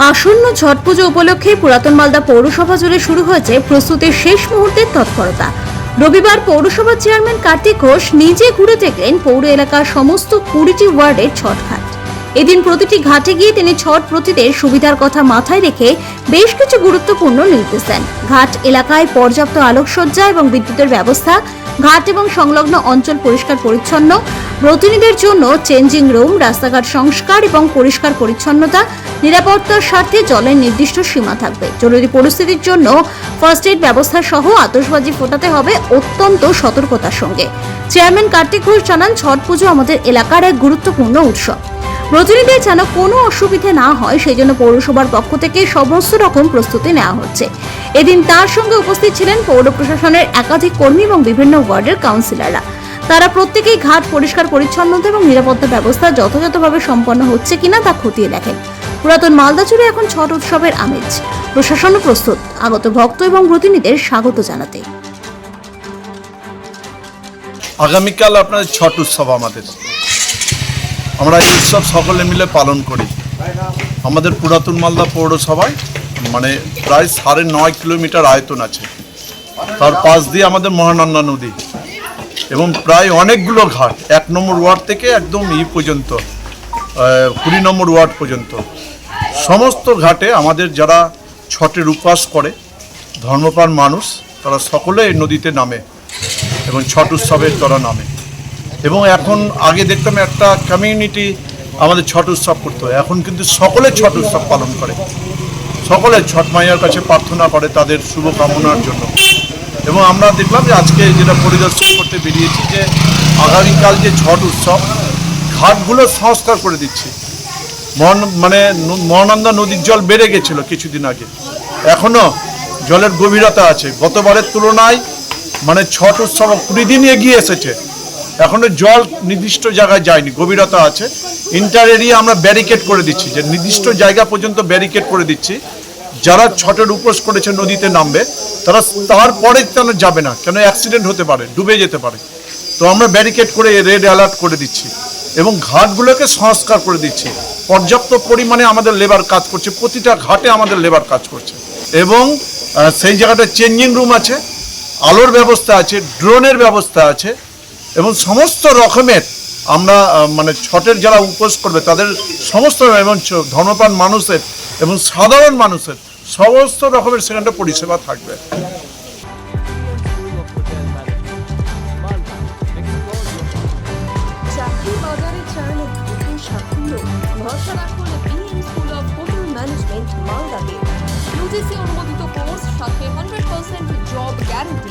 আসন্ন ছট পুজো উপলক্ষে পুরাতন মালদা পৌরসভা জুড়ে শুরু হয়েছে প্রস্তুতির শেষ মুহূর্তের তৎপরতা। রবিবার পৌরসভার চেয়ারম্যান কার্তিক ঘোষ নিজে ঘুরে দেখলেন পৌর এলাকার সমস্ত কুড়িটি ওয়ার্ডের ছট ঘাট এদিন প্রতিটি ঘাটে গিয়ে তিনি ছট প্রতিদের সুবিধার কথা মাথায় রেখে বেশ কিছু গুরুত্বপূর্ণ নির্দেশ দেন ঘাট এলাকায় পর্যাপ্ত আলোকসজ্জা এবং বিদ্যুতের ব্যবস্থা, ঘাট এবং সংলগ্ন অঞ্চল পরিষ্কার পরিচ্ছন্ন প্রতিনিধির জন্য চেঞ্জিং রুম, রাস্তাঘাট সংস্কার এবং পরিষ্কার পরিচ্ছন্নতা, নিরাপত্তার স্বার্থে জলের নির্দিষ্ট সীমা থাকবে। জরুরি পরিস্থিতির জন্য ফার্স্ট এইড ব্যবস্থা সহ আতশবাজি ফোটাতে হবে অত্যন্ত সতর্কতার সঙ্গে। চেয়ারম্যান কার্তিক ঘোষ জানান, ছট পুজো আমাদের এলাকার এক গুরুত্বপূর্ণ উৎসব। প্রতিনিধি যেন কোনো অসুবিধে না হয় সেই জন্য পৌরসভার পক্ষ থেকে সমস্ত রকম প্রস্তুতি নেওয়া হচ্ছে। এদিন তার সঙ্গে উপস্থিত ছিলেন পৌর প্রশাসনের একাধিক কর্মী এবং বিভিন্ন ওয়ার্ডের কাউন্সিলররা। তারা প্রত্যেকেই ঘাট পরিষ্কার, পরিচ্ছন্নতা এবং নিরাপত্তা ব্যবস্থা যথাযথভাবে সম্পন্ন হচ্ছে কিনা তা খতিয়ে দেখেন। পুরাতন মালদা জুড়ে এখন ছট উৎসবের আমেজ। প্রশাসনও প্রস্তুত। আগত ভক্ত এবং প্রতিনিধিদের স্বাগত জানাতে। আগামীকাল আপনার ছট উৎসব আমাদের। আমরা এই উৎসব সকলে মিলে পালন করি। আমাদের পুরাতন মালদা পৌরসভায় মানে প্রায় সাড়ে নয় কিলোমিটার আয়তন আছে। তার পাশ দিয়ে আমাদের মহানন্দা নদী এবং প্রায় অনেকগুলো ঘাট। এক নম্বর ওয়ার্ড থেকে একদম ই পর্যন্ত কুড়ি নম্বর ওয়ার্ড পর্যন্ত। সমস্ত ঘাটে আমাদের যারা ছটের উপবাস করে, ধর্মপ্রাণ মানুষ, তারা সকলে এই নদীতে নামে এবং ছট উৎসবের তারা নামে। এবং এখন আগে দেখতাম একটা কমিউনিটি আমাদের ছট উৎসব করতো। এখন কিন্তু সকলে ছট উৎসব পালন করে। সকলে ছট মাইয়ার কাছে প্রার্থনা করে তাদের শুভকামনার জন্য। এবং আমরা দেখলাম যে আজকে যেটা পরিদর্শন করতে বেরিয়েছি যে আগামীকাল যে ছট উৎসব, ঘাটগুলো সংস্কার করে দিচ্ছে। মন মানে মহানন্দা নদীর জল বেড়ে গেছিল কিছুদিন আগে। এখনও জলের গভীরতা আছে। গতবারের তুলনায় মানে ছট উৎসব কুড়ি দিন এগিয়ে এসেছে। এখনও জল নির্দিষ্ট জায়গায় যায়নি, গভীরতা আছে। ইন্টার এরিয়া আমরা ব্যারিকেড করে দিচ্ছি, যে নির্দিষ্ট জায়গা পর্যন্ত ব্যারিকেড করে দিচ্ছি। যারা ছটের উপোস করেছে নদীতে নামবে, তারা তারপরে কেন যাবে না? কেন অ্যাক্সিডেন্ট হতে পারে, ডুবে যেতে পারে? তো আমরা ব্যারিকেড করে রেড অ্যালার্ট করে দিচ্ছি এবং ঘাটগুলোকে সংস্কার করে দিচ্ছি। পর্যাপ্ত পরিমাণে আমাদের লেবার কাজ করছে, প্রতিটা ঘাটে আমাদের লেবার কাজ করছে। এবং সেই জায়গাটা চেঞ্জিং রুম আছে, আলোর ব্যবস্থা আছে ড্রোনের ব্যবস্থা আছে এবং সমস্ত রকমের আমরা মানে ছটের যারা উপোস করবে, তাদের সমস্ত এবং ধর্মপ্রাণ মানুষের এবং সাধারণ মানুষের সমস্ত রকমের সেখানটা পরিষেবা থাকবে। অনুমোদিত কোর্স সাথে hundred percent job guarantee